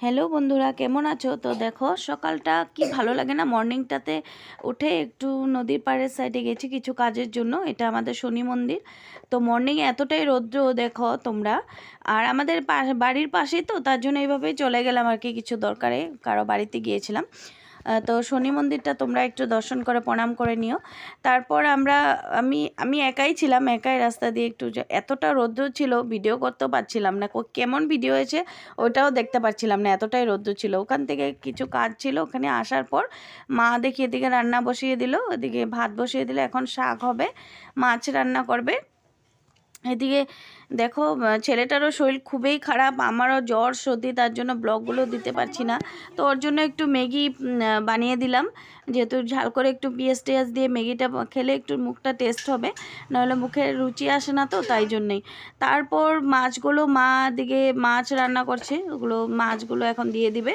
Hello বন্ধুরা, কেমন আছো? তো দেখো, সকালটা কি ভালো লাগে না? মর্নিংটাতে উঠে একটু নদীর পাড়ের সাইডে গেছি কিছু কাজের জন্য, এটা আমাদের শনি মন্দির। তো মর্নিং এতটাই রৌদ্র, দেখো তোমরা। আর আমাদের বাড়ির পাশেই তো, তার জন্য এইভাবেই চলে গেলাম আর কি, কিছু দরকারে, কারও বাড়িতে গিয়েছিলাম। তো শনি মন্দিরটা তোমরা একটু দর্শন করে, প্রণাম করে নিও। তারপর আমরা, আমি আমি একাই ছিলাম, একাই রাস্তা দিয়ে একটু এতটা রৌদ্র ছিল ভিডিও করতেও পারছিলাম না। কেমন ভিডিও হয়েছে ওটাও দেখতে পাচ্ছিলাম না, এতটাই রৌদ্র ছিল। ওখান থেকে কিছু কাজ ছিল, ওখানে আসার পর মা দেখি এদিকে রান্না বসিয়ে দিল এদিকে ভাত বসিয়ে দিল, এখন শাক হবে, মাছ রান্না করবে। এদিকে দেখো ছেলেটারও শরীর খুবই খারাপ, আমারও জ্বর, সর্দি, তার জন্য ব্লগগুলো দিতে পারছি না। তো ওর জন্য একটু ম্যাগি বানিয়ে দিলাম। যেহেতু ঝাল করে একটু পেঁয়াজ টেয়াজ দিয়ে ম্যাগিটা খেলে একটু মুখটা টেস্ট হবে, নাহলে মুখে রুচি আসে না তো, তাই জন্যেই। তারপর মাছগুলো মা দিকে মাছ রান্না করছে, ওগুলো মাছগুলো এখন দিয়ে দিবে।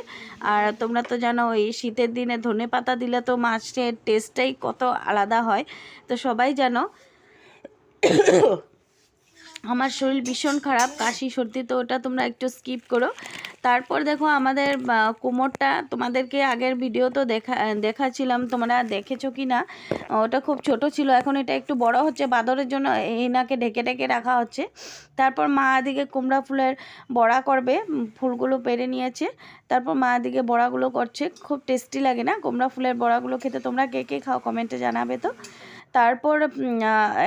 আর তোমরা তো জানো, এই শীতের দিনে ধনে পাতা দিলে তো মাছের টেস্টটাই কত আলাদা হয়। তো সবাই জানো আমার শরীর ভীষণ খারাপ, কাশি, সর্দি, তো ওটা তোমরা একটু স্কিপ করো। তারপর দেখো আমাদের কোমরটা তোমাদেরকে আগের ভিডিও তো দেখা দেখাচ্ছিলাম তোমরা দেখেছ কি না ওটা খুব ছোট ছিল, এখন এটা একটু বড় হচ্ছে, বাদরের জন্য এনাকে ঢেকে ঢেকে রাখা হচ্ছে। তারপর মা দিকে কুমড়া ফুলের বড়া করবে ফুলগুলো পেরে নিয়েছে। তারপর মা দিকে বড়াগুলো করছে, খুব টেস্টি লাগে না? কুমড়া ফুলের বড়াগুলো খেতে তোমরা কে কে খাও কমেন্টে জানাবে তো। তারপর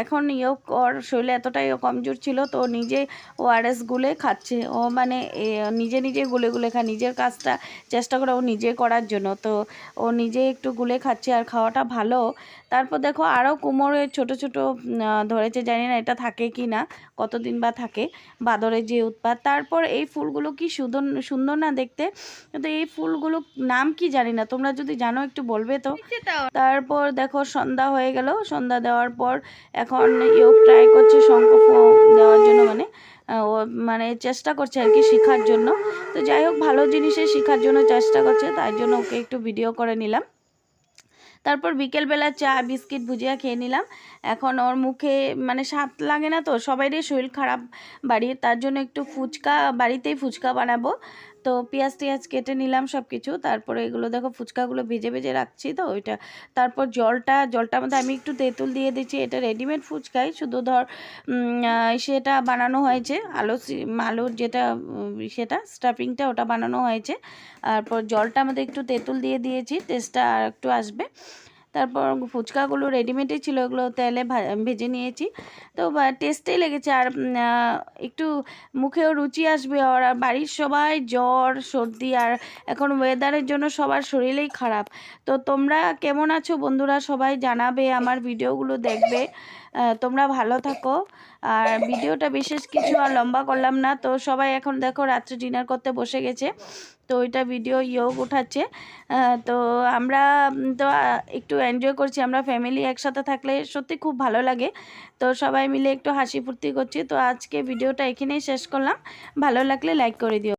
এখন ইয়োগ ওর শরীরে এতটাই ও কমজোর ছিল তো ও নিজে ওআরএস গুলে খাচ্ছে। ও মানে নিজে নিজে গুলে গুলে খায় নিজের কাজটা চেষ্টা করে ও নিজে করার জন্য। তো ও নিজে একটু গুলে খাচ্ছে আর খাওয়াটা ভালো। তারপর দেখো আরও কোমরের ছোট ছোট ধরেছে জানি না এটা থাকে কি না কতদিন বা থাকে বাদরের যে উৎপাত। তারপর এই ফুলগুলো কি সুন্দর সুন্দর না দেখতে? কিন্তু এই ফুলগুলো নাম কি জানি না তোমরা যদি জানো একটু বলবে তো। তারপর দেখো সন্ধ্যা হয়ে গেল সন্ধ্যা দেওয়ার পর এখন ইয়োগ ট্রাই করছে শঙ্খ দেওয়ার জন্য মানে ও মানে চেষ্টা করছে আর কি শেখার জন্য। তো যাই হোক, ভালো জিনিসে শেখার জন্য চেষ্টা করছে, তাই জন্য ওকে একটু ভিডিও করে নিলাম। তারপর বিকেলবেলা চা, বিস্কিট ভুজিয়া খেয়ে নিলাম। এখন ওর মুখে মানে স্বাদ লাগে না তো, সবাইরই শরীর খারাপ বাড়ির, তার জন্য একটু ফুচকা, বাড়িতেই ফুচকা বানাবো। তো পেঁয়াজ টিয়াজ কেটে নিলাম সব কিছু তারপরে এগুলো দেখো ফুচকাগুলো ভেজে ভেজে রাখছি তো ওইটা। তারপর জলটা, জলটার মধ্যে আমি একটু তেঁতুল দিয়ে দিচ্ছি। এটা রেডিমেড ফুচকাই, শুধু ধর সেটা বানানো হয়েছে। আলু আলুর যেটা সেটা স্টাফিংটা ওটা বানানো হয়েছে। তারপর জলটা আমাদের একটু তেঁতুল দিয়ে দিয়েছি টেস্টটা আর একটু আসবে। তারপর ফুচকাগুলো রেডিমেডই ছিল ওগুলো তেলে ভেজে নিয়েছি। তো টেস্টেই লেগেছে। আর একটু মুখেও রুচি আসবে। আর বাড়ির সবাই জ্বর, সর্দি, আর এখন ওয়েদারের জন্য সবার শরীরেই খারাপ। তো তোমরা কেমন আছো বন্ধুরা? সবাই জানাবে, আমার ভিডিওগুলো দেখবে। তোমরা ভালো থাকো। আর ভিডিওটা বিশেষ কিছু আর লম্বা করলাম না। তো সবাই এখন দেখো রাত্রে ডিনার করতে বসে গেছে। তো ওইটা ভিডিও ইয়োগ উঠাচ্ছে। তো আমরা তো একটু এনজয় করছি। আমরা ফ্যামিলি একসাথে থাকলে সত্যি খুব ভালো লাগে। তো সবাই মিলে একটু হাসি ফুর্তি করছি। তো আজকে ভিডিওটা এখানেই শেষ করলাম। ভালো লাগলে লাইক করে দিও।